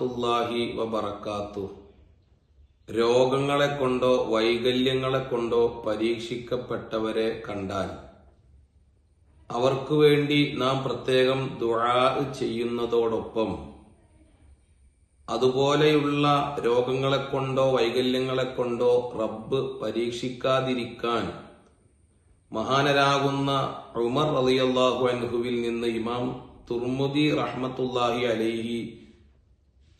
വറഹ്മത്തുള്ളാഹി വബറക്കാത്തു രോഗങ്ങളെ കൊണ്ടോ വൈകല്യങ്ങളെ കൊണ്ടോ പരീക്ഷിക്കപ്പെട്ടവരെ കണ്ടാൽ അവർക്ക് വേണ്ടി നാം പ്രത്യേകം ദുആ ചെയ്യുന്നതോടൊപ്പം അതുപോലെയുള്ള രോഗങ്ങളെ കൊണ്ടോ വൈകല്യങ്ങളെ കൊണ്ടോ റബ്ബ് പരീക്ഷിക്കാതിരിക്കാൻ മഹാനരാകുന്ന ഉമർ റളിയല്ലാഹു അൻഹുവിൽ നിന്ന് ഇമാം തുർമുദി റഹ്മത്തുല്ലാഹി അലൈഹി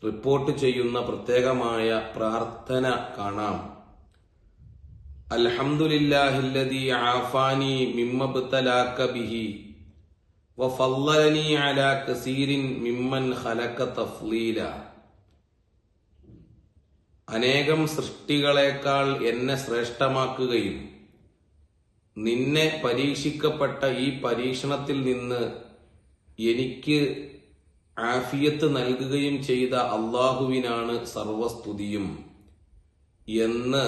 റിപ്പോർട്ട് ചെയ്യുന്ന പ്രത്യേകമായ പ്രാർത്ഥന കാണാം. ആഫാനി ബിഹി വഫല്ലലനി അലാ കസീരിൻ ഖലക തഫ്ലീല. അനേകം സൃഷ്ടികളെക്കാൾ എന്നെ ശ്രേഷ്ഠമാക്കുകയും നിന്നെ പരീക്ഷിക്കപ്പെട്ട ഈ പരീക്ഷണത്തിൽ നിന്ന് എനിക്ക് ആഫിയത്ത് നൽകുകയും ചെയ്ത അള്ളാഹുവിനാണ് സർവസ്തുതിയും. എന്ന്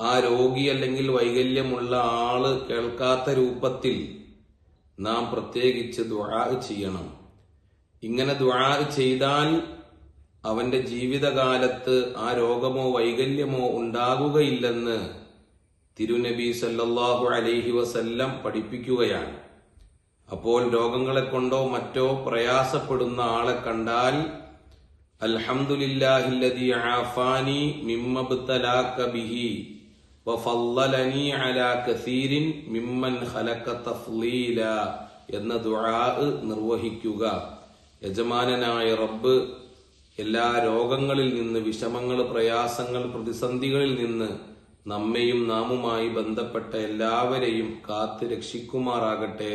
ആ രോഗി അല്ലെങ്കിൽ വൈകല്യമുള്ള ആൾ കേൾക്കാത്ത രൂപത്തിൽ നാം പ്രത്യേകിച്ച് ദ്വാ ചെയ്യണം. ഇങ്ങനെ ദ്വാ ചെയ്താൽ അവന്റെ ജീവിതകാലത്ത് ആ രോഗമോ വൈകല്യമോ ഉണ്ടാകുകയില്ലെന്ന് തിരുനബി സല്ലല്ലാഹു അലൈഹി വസല്ലം പഠിപ്പിക്കുകയാണ്. അപ്പോൾ രോഗങ്ങളെ കൊണ്ടോ മറ്റോ പ്രയാസപ്പെടുന്ന ആളെ കണ്ടാൽ ആഫാനി ബിഹി അലാ കസീരിൻ ഖലഖ തഫ്ലീല എന്ന ദുആ നിർവഹിക്കുക. യജമാനനായ റബ്ബ് എല്ലാ രോഗങ്ങളിൽ നിന്ന് വിഷമങ്ങൾ പ്രയാസങ്ങൾ പ്രതിസന്ധികളിൽ നിന്ന് നമ്മയും നാമുമായി ബന്ധപ്പെട്ട എല്ലാവരെയും കാത്തു രക്ഷിക്കുമാറാകട്ടെ.